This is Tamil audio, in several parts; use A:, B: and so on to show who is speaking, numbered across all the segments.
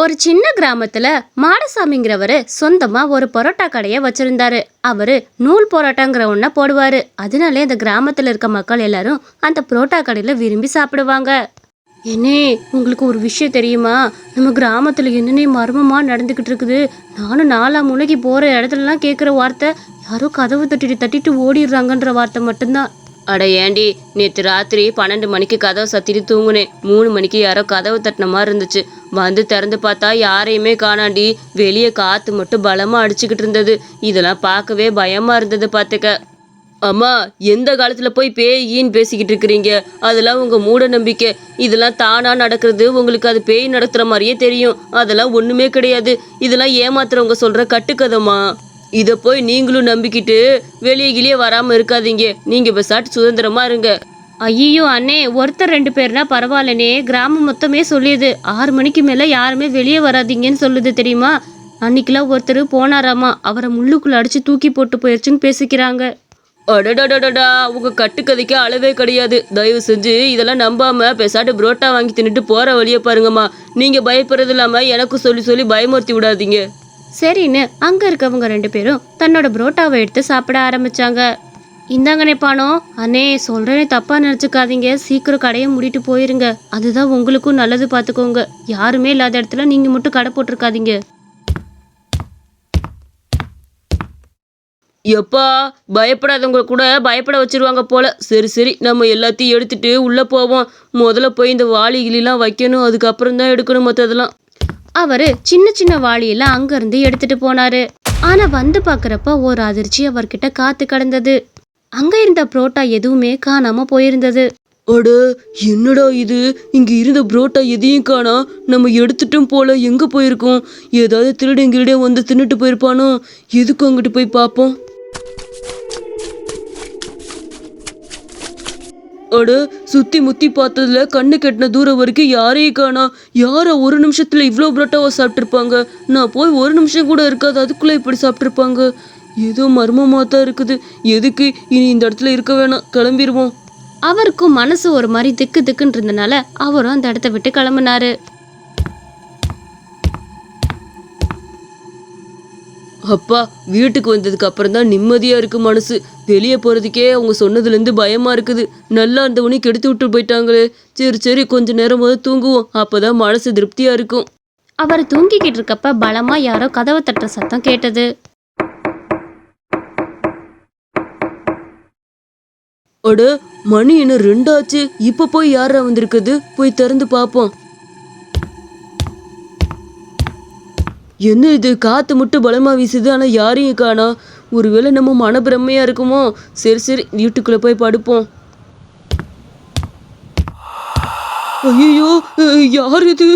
A: ஒரு சின்ன கிராமத்துல மாடசாமிங்கிறவரு சொந்தமா ஒரு பரோட்டா கடையை வச்சிருந்தாரு. அவரு நூல் பரோட்டாங்கிற ஒன்றை போடுவாரு. அதனாலே இந்த கிராமத்துல இருக்க மக்கள் எல்லாரும் அந்த பரோட்டா கடையில விரும்பி சாப்பிடுவாங்க. என்னே உங்களுக்கு ஒரு விஷயம் தெரியுமா? நம்ம கிராமத்தில் என்னென்ன மர்மமாக நடந்துக்கிட்டு இருக்குது? நானும் நாலாம் மூளைக்கு போகிற இடத்துலலாம் கேட்குற வார்த்தை யாரோ கதவு தட்டிட்டு தட்டிட்டு ஓடிடுறாங்கன்ற வார்த்தை மட்டும்தான். அட ஏண்டி நேற்று ராத்திரி பன்னெண்டு மணிக்கு கதவை சத்திட்டு தூங்குனேன். மூணு மணிக்கு யாரோ கதவு தட்டின மாதிரி இருந்துச்சு. வந்து திறந்து பார்த்தா யாரையுமே காணாண்டி. வெளியே காற்று மட்டும் பலமாக அடிச்சுக்கிட்டு இருந்தது. இதெல்லாம் பார்க்கவே பயமாக இருந்தது பார்த்துக்க. அம்மா எந்த காலத்தில் போய் பேயின்னு பேசிக்கிட்டு இருக்கிறீங்க? அதெல்லாம் உங்கள் மூட நம்பிக்கை. இதெல்லாம் தானாக நடக்கிறது. உங்களுக்கு அது பேய் நடத்துகிற மாதிரியே தெரியும். அதெல்லாம் ஒன்றுமே கிடையாது. இதெல்லாம் ஏமாத்துறவங்க சொல்கிற கட்டுக்கதம்மா. இதை போய் நீங்களும் நம்பிக்கிட்டு வெளியே கிளியே வராமல் இருக்காதீங்க. நீங்கள் விசாட்டு சுதந்திரமாக இருங்க. ஐயோ அண்ணே ஒருத்தர் ரெண்டு பேர்னா பரவாயில்லனே கிராமம் மொத்தமே சொல்லியது. ஆறு மணிக்கு மேலே யாருமே வெளியே வராதீங்கன்னு சொல்லுது தெரியுமா? அன்னைக்கெல்லாம் ஒருத்தர் போனாராமா அவரை முள்ளுக்குள்ள அடிச்சு தூக்கி போட்டு போயிடுச்சுன்னு பேசிக்கிறாங்க. அடடடடடா உங்க கட்டுக்கதைக்கு அளவே கிடையாது. தயவு செஞ்சு இதெல்லாம் நம்பாம பெசாட்டு புரோட்டா வாங்கி தின்னுட்டு போற வழியை பாருங்கம்மா. நீங்க பயப்படுறது இல்லாம எனக்கும் சொல்லி சொல்லி பயமுறுத்தி விடாதீங்க. சரின்னு அங்க இருக்கவங்க ரெண்டு பேரும் தன்னோட புரோட்டாவை எடுத்து சாப்பிட ஆரம்பிச்சாங்க. இந்தாங்கண்ணே பானம் அண்ணே சொல்றேனே தப்பா நினைச்சுக்காதீங்க. சீக்கிரம் கடையை மூடிட்டு போயிருங்க. அதுதான் உங்களுக்கும் நல்லது பார்த்துக்கோங்க யாருமே இல்லாத இடத்துல நீங்க மட்டும் கடை போட்டிருக்காதீங்க. எப்பா பயப்படாதவங்க கூட பயப்பட வச்சிருவாங்க போல. சரி சரி நம்ம எல்லாத்தையும் எடுத்துட்டு உள்ள போவோம். முதல்ல போய் இந்த வாளி கிளிலாம் வைக்கணும். அதுக்கப்புறம் தான் எடுக்கணும் மற்றதெல்லாம் அவரு சின்ன சின்ன வாளியெல்லாம் அங்கிருந்து எடுத்துட்டு போனாரு. ஆனா வந்து பார்க்கறப்ப ஒரு அதிர்ச்சி அவர்கிட்ட காத்து கிடந்தது. அங்க இருந்த புரோட்டா எதுவுமே காணாம போயிருந்தது.
B: அட என்னடா இது? இங்க இருந்த புரோட்டா எதையும் காணா. நம்ம எடுத்துட்டும் போல எங்க போயிருக்கோம்? ஏதாவது திருடன் கிருடே வந்து தின்னுட்டு போயிருப்பானோ? எதுக்கு அங்கிட்டு போய் பார்ப்போம்? அட சுத்தி முத்தி பார்த்ததுல கண்ணு கெட்டின தூரம் வரைக்கும் யாரையும் காணா. யாரா ஒரு நிமிஷத்துல இவ்வளோ புரோட்டாவை சாப்பிட்ருப்பாங்க நான் போய் ஒரு நிமிஷம் கூட இருக்காது. அதுக்குள்ள இப்படி சாப்பிட்ருப்பாங்க ஏதோ மர்மமாக தான் இருக்குது. எதுக்கு? இனி இந்த இடத்துல இருக்க வேணாம். கிளம்பிடுவோம்
A: அவருக்கும் மனசு ஒரு மாதிரி திக்கு திக்குன்னு இருந்தனால அவரும் அந்த இடத்த விட்டு கிளம்புனாரு.
B: அப்பா வீட்டுக்கு வந்ததுக்கு அப்புறம் தான் நிம்மதியா இருக்கு மனசு. வெளியே போறதுக்கே அவங்க சொன்னதுல இருந்து பயமா இருக்குது. நல்லா இருந்தவனே கெடுத்து விட்டு போயிட்டாங்களே. சரி சரி கொஞ்ச நேரம் முதல் தூங்குவோம். அப்பதான் மனசு திருப்தியா இருக்கும்.
A: அவர் தூங்கிக்கிட்டு இருக்கப்ப பலமா யாரோ கதவை தட்டுற சத்தம் கேட்டது.
B: அட மணி என்ன ரெண்டாச்சு? இப்ப போய் யாரா வந்திருக்குது? போய் திறந்து பார்ப்போம் என்ன இது? காத்து மட்டும் பலமா வீசுது ஆனா யாரையும் காணா ஒருவேளை நம்ம மனப்பிரமையா இருக்குமோ? சரி சரி வீட்டுக்குள்ள போய் படுப்போம். ஐயோ யார் இது?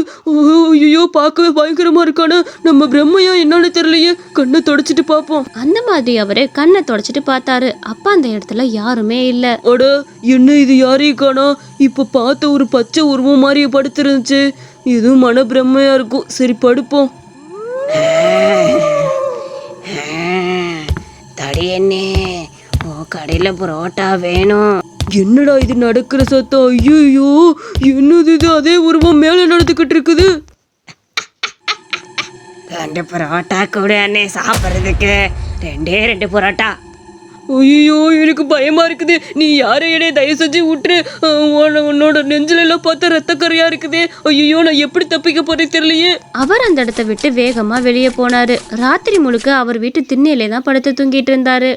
B: ஐயோ பார்க்கவே பயங்கரமா இருக்கானே. நம்ம பிரம்மையா என்னன்னு தெரியலையே. கண்ணை தொடச்சிட்டு பார்ப்போம்.
A: அந்த மாதிரி அவரு கண்ணை தொடச்சிட்டு பார்த்தாரு. அப்ப அந்த இடத்துல யாருமே இல்ல.
B: அட என்ன இது யாரையும் காணா இப்ப பார்த்த ஒரு பச்சை உருவம் மாதிரி படுத்திருந்துச்சு. இதுவும் மன பிரம்மையா இருக்கும். சரி படுப்போம்.
C: தடியண்ணே உன் கடையில் புரோட்டா வேணும்.
B: என்னடா இது நடக்கிற சத்தம்? ஐயோ என்னது இது? அதே உருவம் மேல நடந்துக்கிட்டு இருக்குது.
C: ரெண்டு புரோட்டா கொடு அண்ணே சாப்பிட்றதுக்கு. ரெண்டே ரெண்டு புரோட்டா.
B: ஐயோ எனக்கு பயமா இருக்குது. நீ யாரையடே தயவு செஞ்சு விட்டுரு. உன்னோட நெஞ்சில எல்லாம் பார்த்தா ரத்த கரையா இருக்குதே. ஐயோ நான் எப்படி தப்பிக்க போறேன் தெரியலையே.
A: அவர் அந்த இடத்த விட்டு வேகமா வெளியே போனாரு. ராத்திரி முழுக்க அவர் வீட்டு திண்ணையிலே தான் படுத்து தூங்கிட்டு இருந்தாரு.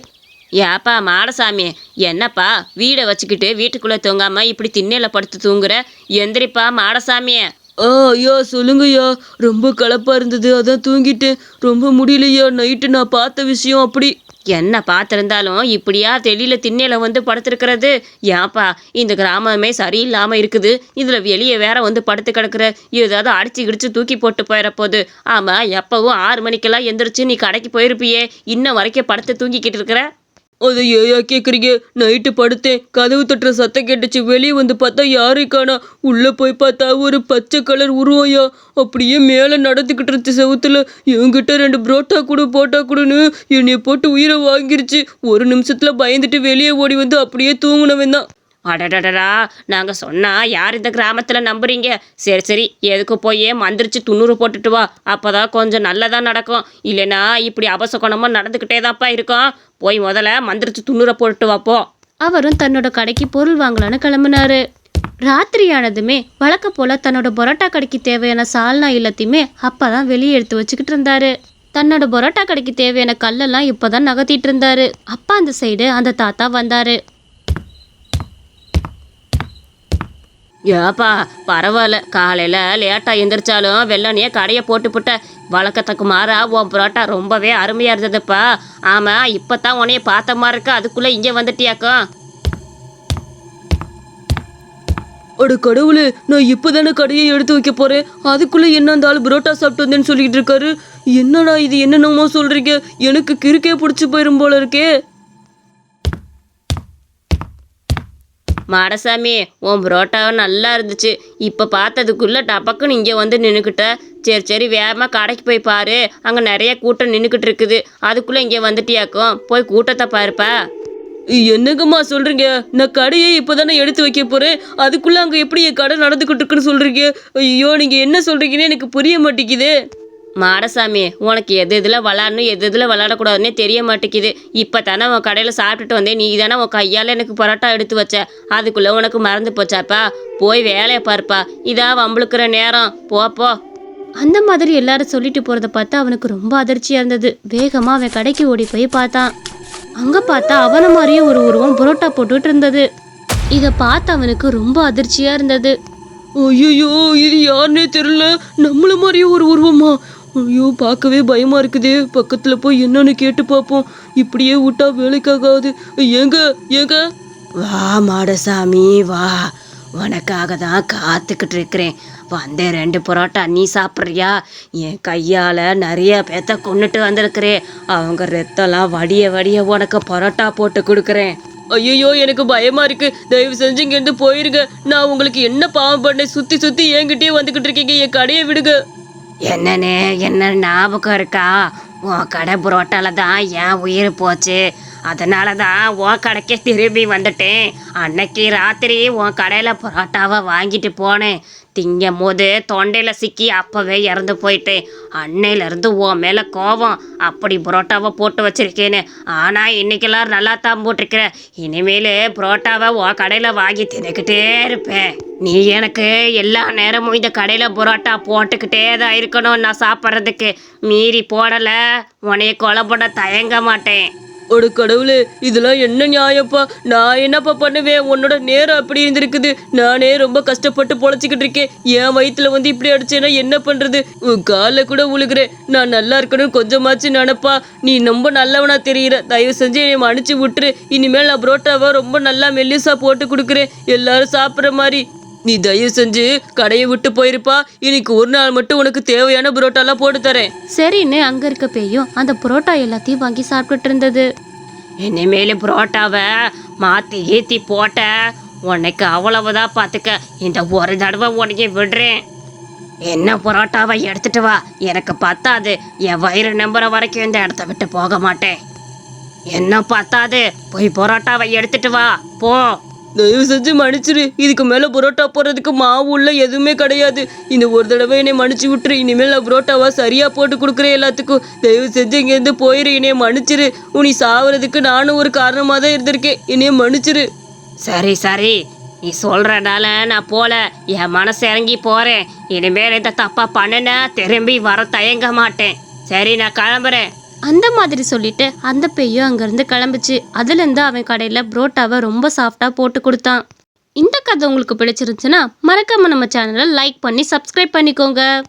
C: ஏப்பா மாடசாமி என்னப்பா வீடை வச்சுக்கிட்டு வீட்டுக்குள்ளே தூங்காம இப்படி திண்ணையில் படுத்து தூங்குற? எந்திரிப்பா மாடசாமியே
B: ஆ ஐயா சொல்லுங்கய்யா. ரொம்ப களைப்பா இருந்தது. அதான் தூங்கிட்டேன். ரொம்ப முடியலையா? நைட்டு நான் பார்த்த விஷயம் அப்படி.
C: என்ன பார்த்துருந்தாலும் இப்படியா தெளியில திண்ணையில வந்து படுத்திருக்கிறது? ஏன்ப்பா இந்த கிராமமே சரியில்லாமல் இருக்குது. இதில் வெளியே வேற வந்து படுத்து கிடக்குற. ஏதாவது அடிச்சு கிடிச்சு தூக்கி போட்டு போயிட போகுது ஆமாம் எப்பவும் ஆறு மணிக்கெல்லாம் எந்திரிச்சு நீ கடைக்கு போயிருப்பியே. இன்ன வரைக்கும் படுத்து தூங்கிக்கிட்டு இருக்கிற?
B: அதை ஏயா கேட்குறீங்க நைட்டு படுத்தேன். கதவு தட்டுற சத்தம் கேட்டுச்சு. வெளியே வந்து பார்த்தா யாரையும் காணா? உள்ளே போய் பார்த்தா ஒரு பச்சை கலர் உருவாயா அப்படியே மேலே நடந்துக்கிட்டு இருந்துச்சு செவுத்துல. என்கிட்ட ரெண்டு புரோட்டா கொடு போட்டா கொடுன்னு என்னைய போட்டு உயிரை வாங்கிருச்சு. ஒரு நிமிஷத்தில் பயந்துட்டு வெளியே ஓடி வந்து அப்படியே தூங்கினவன் தான்.
C: அடடடடா நாங்கள் சொன்னால் யார் இந்த கிராமத்தில் நம்புறீங்க? சரி சரி எதுக்கு போய் மந்திரிச்சு துண்ணூறு போட்டுட்டு வா? அப்பதான் கொஞ்சம் நல்லதாக நடக்கும். இல்லைன்னா இப்படி அபசகுணமாக நடந்துக்கிட்டே தான்ப்பா இருக்கும். போய் முதல்ல மந்திரிச்சு துண்ணூறை போட்டுட்டு வாப்போ
A: அவரும் தன்னோட கடைக்கு பொருள் வாங்கலான்னு கிளம்புனாரு. ராத்திரியானதுமே வழக்க போல தன்னோட பரோட்டா கடைக்கு தேவையான சால்னா எல்லாத்தையுமே அப்பதான் வெளியே எடுத்து வச்சுக்கிட்டு இருந்தாரு. தன்னோட பரோட்டா கடைக்கு தேவையான கல்லெல்லாம் இப்பதான் நகர்த்திட்டு இருந்தாரு. அப்பா அந்த சைடு அந்த தாத்தா வந்தாரு.
C: ஏப்பா பரவாயில்ல. காலையில் லேட்டாக எந்திரிச்சாலும் வெள்ளனையே கடையை போட்டுப்புட்ட வழக்கத்துக்கு மாறா உன் புரோட்டா ரொம்பவே அருமையாக இருந்ததுப்பா. ஆமாம் இப்போ தான் உன்னைய பார்த்த மாதிரி இருக்கு? அதுக்குள்ளே இங்கே வந்துட்டியாக்கும்
B: அட கடவுளே நான் இப்போதானே கடையை எடுத்து வைக்க போகிறேன் அதுக்குள்ளே என்ன அந்த ஆள் புரோட்டா சாப்பிட்டு வந்தேன்னு சொல்லிக்கிட்டு இருக்காரு? என்னடா இது என்னென்னமோ சொல்கிறீங்க எனக்கு கிறுக்கே பிடிச்சி போயிரும் போல இருக்கே.
C: மாடசாமி உன் புரோட்டா நல்லா இருந்துச்சு. இப்போ பார்த்ததுக்குள்ளே டபக்குன்னு இங்கே வந்து நின்றுக்கிட்ட சரி சரி வேகமாக கடைக்கு போய் பாரு. அங்கே நிறைய கூட்டம் நின்றுக்கிட்டு இருக்குது. அதுக்குள்ளே இங்கே வந்துட்டியாக்கும் போய் கூட்டத்தை பாருப்பா.
B: என்னங்கம்மா சொல்கிறீங்க நான் கடையை இப்போதானே எடுத்து வைக்க போகிறேன் அதுக்குள்ளே அங்கே எப்படி என் கடை நடந்துக்கிட்டு இருக்குன்னு சொல்கிறீங்க ஐயோ நீங்கள் என்ன சொல்கிறீங்கன்னு எனக்கு புரிய மாட்டேங்குது.
C: மாடசாமி உனக்கு எது இதில் விளாடணும் எது இதில் விளாடக்கூடாதுன்னே தெரிய மாட்டேங்குது. இப்போ தானே உன் கடையில் சாப்பிட்டுட்டு வந்தேன். நீ தானே உன் கையால் எனக்கு பரோட்டா எடுத்து வச்ச. அதுக்குள்ளே உனக்கு மறந்து போச்சாப்பா? போய் வேலையை பாருப்பா. இதா வம்பளுக்குற நேரம். போ போ.
A: அந்த மாதிரி எல்லாரும் சொல்லிட்டு போறத பார்த்து அவனுக்கு ரொம்ப அதிர்ச்சியா இருந்தது. வேகமா அவன் கடைக்கு ஓடி போய் பார்த்தான். அங்க பார்த்தா அவன மாதிரியே ஒரு உருவம் புரோட்டா போட்டுட்டு இருந்தது. இத பார்த்து அவனுக்கு ரொம்ப அதிர்ச்சியா இருந்தது.
B: ஐயோ இது யாருன்னே தெரியல. நம்மள மாதிரியே ஒரு உருவமா? ஐயோ பார்க்கவே பயமா இருக்குதே. பக்கத்துல போய் என்னன்னு கேட்டு பார்ப்போம். இப்படியே விட்டா வேலைக்காகாது. ஏங்க ஏங்க?
C: வா மாடசாமி வா. உனக்காக தான் காத்துக்கிட்டு இருக்கிறேன் வந்தேன் ரெண்டு பரோட்டா நீ சாப்பிட்றியா? என் கையால் நிறைய பேத்த கொண்டுட்டு வந்திருக்கிறேன். அவங்க ரத்தம்லாம் வடிய வடிய உனக்கு பரோட்டா போட்டு கொடுக்குறேன்.
B: ஐயோ எனக்கு பயமா இருக்கு. தயவு செஞ்சு இங்கேருந்து போயிருங்க. நான் உங்களுக்கு என்ன பாவம் பண்ணேன்? சுத்தி சுத்தி என்கிட்டயே வந்துகிட்டு இருக்கீங்க. என் கடையை விடுங்க.
C: என்னன்னு என்ன ஞாபகம் இருக்கா? உன் கடை புரோட்டால தான் என் உயிர் போச்சு. அதனால தான் உன் கடைக்கே திரும்பி வந்துட்டேன். அன்னைக்கு ராத்திரி உன் கடையில் புரோட்டாவை வாங்கிட்டு போனேன். திங்கும் போது தொண்டையில் சிக்கி அப்போவே இறந்து போயிட்டேன் அன்னையிலேருந்து உன் மேலே கோவம். அப்படி புரோட்டாவை போட்டு வச்சிருக்கேன்னு. ஆனால் இன்னைக்கெல்லாம் நல்லா தான் போட்டிருக்கிறேன் இனிமேல் புரோட்டாவை உன் கடையில் வாங்கி தின்னுக்கிட்டே இருப்பேன். நீ எனக்கு எல்லா நேரமும் இந்த கடையில் புரோட்டா போட்டுக்கிட்டே தான் இருக்கணும் நான் சாப்பிட்றதுக்கு. மீறி போடலை. உனைய கொலை பண்ண தயங்க மாட்டேன்.
B: ஒரு கடவுளே இதெல்லாம் என்ன நியாயப்பா? நான் என்னப்பா பண்ணுவேன்? உன்னோட நேரம் அப்படி இருந்திருக்குது. நானே ரொம்ப கஷ்டப்பட்டு பொழைச்சிக்கிட்டு இருக்கேன். என் வயிற்றுல வந்து இப்படி அடிச்சேன்னா என்ன பண்ணுறது உன் காலில் கூட உழுகிறேன். நான் நல்லா இருக்கணும் கொஞ்சமாச்சு நினப்பா. நீ ரொம்ப நல்லவனா தெரிகிற தயவு செஞ்சு என்னை மன்னிச்சு விட்டுரு. இனிமேல் நான் புரோட்டாவை ரொம்ப நல்லா மெல்லிசா போட்டு கொடுக்குறேன். எல்லாரும் சாப்பிட்ற மாதிரி. நீ தயவு செஞ்சு கடையை விட்டு போயிருப்பா. இன்னைக்கு ஒரு நாள் மட்டும் உனக்கு தேவையான புரோட்டாலாம் போட்டு தரேன்.
A: சரின்னு அங்க இருக்க பேயும் அந்த புரோட்டா எல்லாத்தையும் வாங்கி சாப்பிட்டுட்டு இருந்தது.
C: இனிமேல் புரோட்டாவை மாற்றி ஏற்றி போட்ட உனக்கு அவ்வளவுதான் பார்த்துக்க இந்த ஒரு தடவை உனக்கு விடுறேன். என்ன புரோட்டாவை எடுத்துட்டு வா. எனக்கு பத்தாது. என் வயிறு நம்புற வரைக்கும் இந்த இடத்த விட்டு போக மாட்டேன். என்ன பத்தாது? போய் புரோட்டாவை எடுத்துட்டு வா. போ.
B: தயவு செஞ்சு மன்னிச்சிரு. இதுக்கு மேலே புரோட்டா போடுறதுக்கு மாவு உள்ள எதுவுமே கிடையாது. இந்த ஒரு தடவை என்னை மன்னிச்சு விட்டுரு. இனிமேல் நான் புரோட்டாவா சரியாக போட்டு கொடுக்குறேன் எல்லாத்துக்கும். தயவு செஞ்சு இங்கேருந்து போயிரு. என்னைய மன்னிச்சிரு. உனி சாவறதுக்கு நானும் ஒரு காரணமாக தான் இருந்திருக்கேன். என்னைய மன்னிச்சிரு.
C: சரி சரி. நீ சொல்கிறனால நான் போல. என் மனசு இறங்கி போகிறேன் இனிமேல் இந்த தப்பாக பண்ணுன திரும்பி வர தயங்க மாட்டேன். சரி நான் கிளம்புறேன்.
A: அந்த மாதிரி சொல்லிட்டு அந்த பேயும் அங்கேருந்து கிளம்புச்சு. அதுலேருந்து அவன் கடையில் புரோட்டாவை ரொம்ப சாஃப்டாக போட்டு கொடுத்தான். இந்த கதை உங்களுக்கு பிடிச்சிருந்துச்சுன்னா மறக்காம நம்ம சேனலை லைக் பண்ணி சப்ஸ்கிரைப் பண்ணிக்கோங்க.